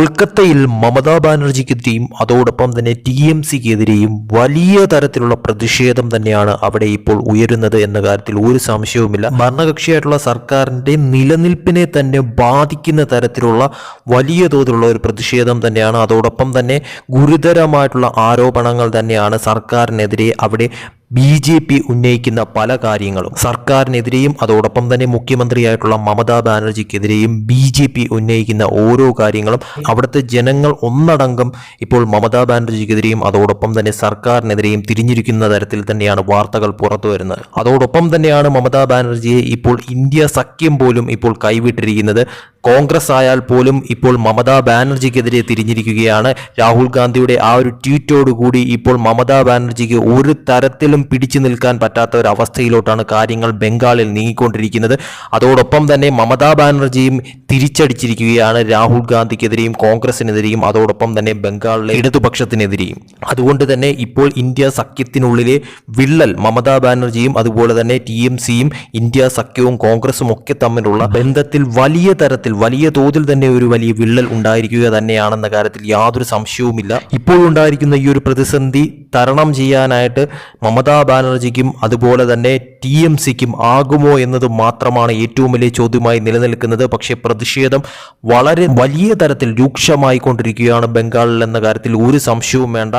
കൊൽക്കത്തയിൽ മമതാ ബാനർജിക്കെതിരെയും അതോടൊപ്പം തന്നെ ടി എം സിക്കെതിരെയും വലിയ തരത്തിലുള്ള പ്രതിഷേധം തന്നെയാണ് അവിടെ ഇപ്പോൾ ഉയരുന്നത് എന്ന കാര്യത്തിൽ ഒരു സംശയവുമില്ല. ഭരണകക്ഷിയായിട്ടുള്ള സർക്കാരിന്റെ നിലനിൽപ്പിനെ തന്നെ ബാധിക്കുന്ന തരത്തിലുള്ള വലിയ തോതിലുള്ള ഒരു പ്രതിഷേധം തന്നെയാണ്. അതോടൊപ്പം തന്നെ ഗുരുതരമായിട്ടുള്ള ആരോപണങ്ങൾ തന്നെയാണ് സർക്കാരിനെതിരെ അവിടെ ബി ജെ പി ഉന്നയിക്കുന്ന പല കാര്യങ്ങളും സർക്കാരിനെതിരെയും അതോടൊപ്പം തന്നെ മുഖ്യമന്ത്രിയായിട്ടുള്ള മമതാ ബാനർജിക്കെതിരെയും ബി ജെ പി ഉന്നയിക്കുന്ന ഓരോ കാര്യങ്ങളും അവിടുത്തെ ജനങ്ങൾ ഒന്നടങ്കം ഇപ്പോൾ മമതാ ബാനർജിക്കെതിരെയും അതോടൊപ്പം തന്നെ സർക്കാരിനെതിരെയും തിരിഞ്ഞിരിക്കുന്ന തരത്തിൽ തന്നെയാണ് വാർത്തകൾ പുറത്തു വരുന്നത്. അതോടൊപ്പം തന്നെയാണ് മമതാ ബാനർജിയെ ഇപ്പോൾ ഇന്ത്യ സഖ്യം പോലും ഇപ്പോൾ കൈവിട്ടിരിക്കുന്നത്. കോൺഗ്രസ് ആയാൽ പോലും ഇപ്പോൾ മമതാ ബാനർജിക്കെതിരെ തിരിഞ്ഞിരിക്കുകയാണ്. രാഹുൽ ഗാന്ധിയുടെ ആ ഒരു ട്വീറ്റോടുകൂടി ഇപ്പോൾ മമതാ ബാനർജിക്ക് ഒരു തരത്തിലും പിടിച്ചു നിൽക്കാൻ പറ്റാത്ത ഒരു അവസ്ഥയിലോട്ടാണ് കാര്യങ്ങൾ ബംഗാളിൽ നീങ്ങിക്കൊണ്ടിരിക്കുന്നത്. അതോടൊപ്പം തന്നെ മമതാ ബാനർജിയും തിരിച്ചടിച്ചിരിക്കുകയാണ് രാഹുൽ ഗാന്ധിക്കെതിരെയും കോൺഗ്രസിനെതിരെയും അതോടൊപ്പം തന്നെ ബംഗാളിലെ ഇടതുപക്ഷത്തിനെതിരെയും. അതുകൊണ്ട് തന്നെ ഇപ്പോൾ ഇന്ത്യ സഖ്യത്തിനുള്ളിലെ വിള്ളൽ മമതാ ബാനർജിയും അതുപോലെ തന്നെ ടി എം സിയും ഇന്ത്യ സഖ്യവും കോൺഗ്രസും ഒക്കെ തമ്മിലുള്ള ബന്ധത്തിൽ വലിയ തരത്തിൽ വലിയ തോതിൽ തന്നെ ഒരു വലിയ വിള്ളൽ ഉണ്ടായിരിക്കുക തന്നെയാണെന്ന കാര്യത്തിൽ യാതൊരു സംശയവുമില്ല. ഇപ്പോൾ ഉണ്ടായിരിക്കുന്ന ഈ ഒരു പ്രതിസന്ധി തരണം ചെയ്യാനായിട്ട് മമതാ ബാനർജിക്കും അതുപോലെ തന്നെ ടി എം സിക്കും ആകുമോ എന്നത് മാത്രമാണ് ഏറ്റവും വലിയ ചോദ്യമായി നിലനിൽക്കുന്നത്. പക്ഷേ പ്രതിഷേധം വളരെ വലിയ തരത്തിൽ രൂക്ഷമായി കൊണ്ടിരിക്കുകയാണ് ബംഗാളിൽ എന്ന കാര്യത്തിൽ ഒരു സംശയവും വേണ്ട.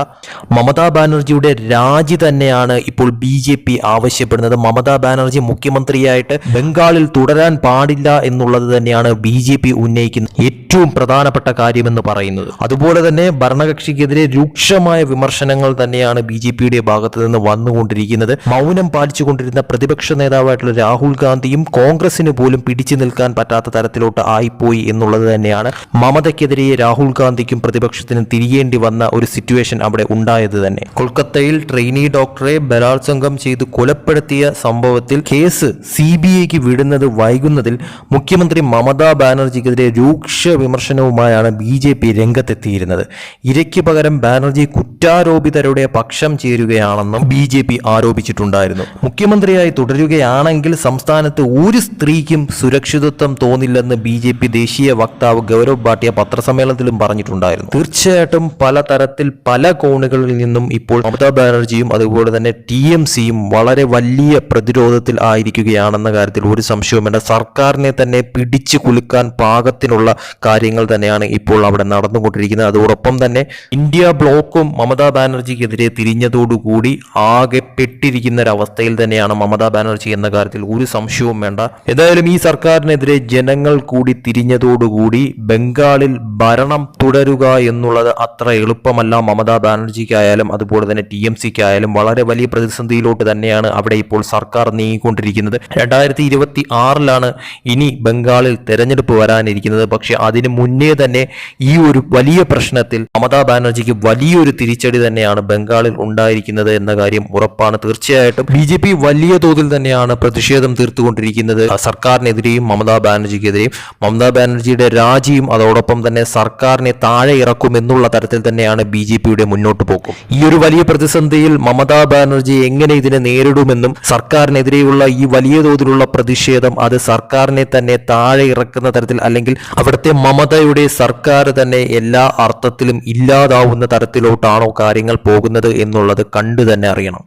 മമതാ ബാനർജിയുടെ രാജി തന്നെയാണ് ഇപ്പോൾ ബി ജെ പി ആവശ്യപ്പെടുന്നത്. മമതാ ബാനർജി മുഖ്യമന്ത്രിയായിട്ട് ബംഗാളിൽ തുടരാൻ പാടില്ല എന്നുള്ളത് തന്നെയാണ് ബി ജെ പി ഉന്നയിക്കുന്ന ഏറ്റവും പ്രധാനപ്പെട്ട കാര്യമെന്ന് പറയുന്നത്. അതുപോലെ തന്നെ ഭരണകക്ഷിക്കെതിരെ രൂക്ഷമായ വിമർശനങ്ങൾ തന്നെയാണ് ബി ജെ പിയുടെ ഭാഗത്ത് നിന്ന് വന്നുകൊണ്ടിരിക്കുന്നത് മൗനം പാലിച്ചുകൊണ്ടിരുന്ന പ്രതിപക്ഷ നേതാവായിട്ടുള്ള രാഹുൽ ഗാന്ധിയും കോൺഗ്രസിന് പോലും പിടിച്ചു നിൽക്കാൻ പറ്റാത്ത തരത്തിലോട്ട് ആയിപ്പോയി എന്നുള്ളത് തന്നെയാണ് മമതയ്ക്കെതിരെ രാഹുൽ ഗാന്ധിക്കും പ്രതിപക്ഷത്തിനും തിരിയേണ്ടി വന്ന ഒരു സിറ്റുവേഷൻ അവിടെ ഉണ്ടായത് തന്നെ. കൊൽക്കത്തയിൽ ട്രെയിനി ഡോക്ടറെ ബലാത്സംഗം ചെയ്ത് കൊലപ്പെടുത്തിയ സംഭവത്തിൽ കേസ് സി ബി ഐക്ക് വിടുന്നത് വൈകുന്നതിൽ മുഖ്യമന്ത്രി മമതാ ബാനർജിക്കെതിരെ രൂക്ഷ വിമർശനവുമായാണ് ബി ജെ പി രംഗത്തെത്തിയിരുന്നത്. ഇരയ്ക്ക് പകരം ബാനർജി കുറ്റാരോപിതരുടെ പക്ഷം ചേരുകയാണെന്നും ബി ജെ പി ആരോപിച്ചിട്ടുണ്ടായിരുന്നു. മുഖ്യമന്ത്രിയായി തുടരുകയാണെങ്കിൽ സംസ്ഥാനത്ത് ഒരു സ്ത്രീക്കും സുരക്ഷിതത്വം തോന്നില്ലെന്ന് ബി ജെ പി ദേശീയ വക്താവ് ഗൗരവ് ഭാട്ടിയ പത്രസമ്മേളനത്തിലും പറഞ്ഞിട്ടുണ്ടായിരുന്നു. തീർച്ചയായിട്ടും പലതരത്തിൽ പല കോണുകളിൽ നിന്നും ഇപ്പോൾ മമതാ ബാനർജിയും അതുപോലെ തന്നെ ടി എം സിയും വളരെ വലിയ പ്രതിരോധത്തിൽ ആയിരിക്കുകയാണെന്ന കാര്യത്തിൽ ഒരു സംശയവും സർക്കാരിനെ തന്നെ പിടിച്ചു കുലുക്കാൻ പാകത്തിനുള്ള കാര്യങ്ങൾ തന്നെയാണ് ഇപ്പോൾ അവിടെ നടന്നുകൊണ്ടിരിക്കുന്നത്. അതോടൊപ്പം തന്നെ ഇന്ത്യ ബ്ലോക്കും മമതാ ബാനർജിക്കെതിരെ തിരിഞ്ഞതോടുകൂടി ആകെ പെട്ടിരിക്കുന്ന ഒരവസ്ഥയിൽ തന്നെയാണ് മമതാ ബാനർജി എന്ന കാര്യത്തിൽ ഒരു സംശയവും വേണ്ട. ഏതായാലും ഈ സർക്കാരിനെതിരെ ജനങ്ങൾ കൂടി തിരിഞ്ഞതോടുകൂടി ബംഗാളിൽ ഭരണം തുടരുക എന്നുള്ളത് അത്ര എളുപ്പമല്ല മമതാ ബാനർജിക്കായാലും അതുപോലെ തന്നെ ടി എം സിക്കായാലും. വളരെ വലിയ പ്രതിസന്ധിയിലോട്ട് തന്നെയാണ് അവിടെ ഇപ്പോൾ സർക്കാർ നീങ്ങിക്കൊണ്ടിരിക്കുന്നത്. രണ്ടായിരത്തി ഇരുപത്തി ആറിലാണ് ഇനി ബംഗാളിൽ തെരഞ്ഞെടുപ്പ് വരാനിരിക്കുന്നത്. പക്ഷെ അതിന് മുന്നേ തന്നെ ഈ ഒരു വലിയ പ്രശ്നത്തിൽ മമതാ ബാനർജിക്ക് വലിയൊരു തിരിച്ചടി തന്നെയാണ് ബംഗാളിൽ ഉണ്ടായിരിക്കുന്നത് എന്ന കാര്യം ഉറപ്പാണ്. തീർച്ചയായിട്ടും ബി ജെ പി വലിയ തോതിൽ തന്നെയാണ് പ്രതിഷേധം തീർത്തുകൊണ്ടിരിക്കുന്നത്. സർക്കാരിനെതിരെയും മമതാ ബാനർജിക്കെതിരെയും. മമതാ ബാനർജിയുടെ രാജിയും അതോടൊപ്പം തന്നെ സർക്കാരിനെ താഴെ ഇറക്കും എന്നുള്ള തരത്തിൽ തന്നെയാണ് ബി ജെ പിയുടെ മുന്നോട്ട് പോക്കും. ഈ ഒരു വലിയ പ്രതിസന്ധിയിൽ മമതാ ബാനർജി എങ്ങനെ ഇതിനെ നേരിടുമെന്നും സർക്കാരിനെതിരെയുള്ള ഈ വലിയ തോതിലുള്ള പ്രതിഷേധം അത് സർക്കാരിനെ തന്നെ താഴെ ഇറക്കുന്ന തരത്തിൽ അല്ലെങ്കിൽ അവിടുത്തെ മമതയുടെ സർക്കാർ തന്നെ എല്ലാ അർത്ഥത്തിലും ഇല്ലാതാവുന്ന തരത്തിലോട്ടാണോ കാര്യങ്ങൾ പോകുന്നത് എന്നുള്ളത് കണ്ടു തന്നെ അറിയണം.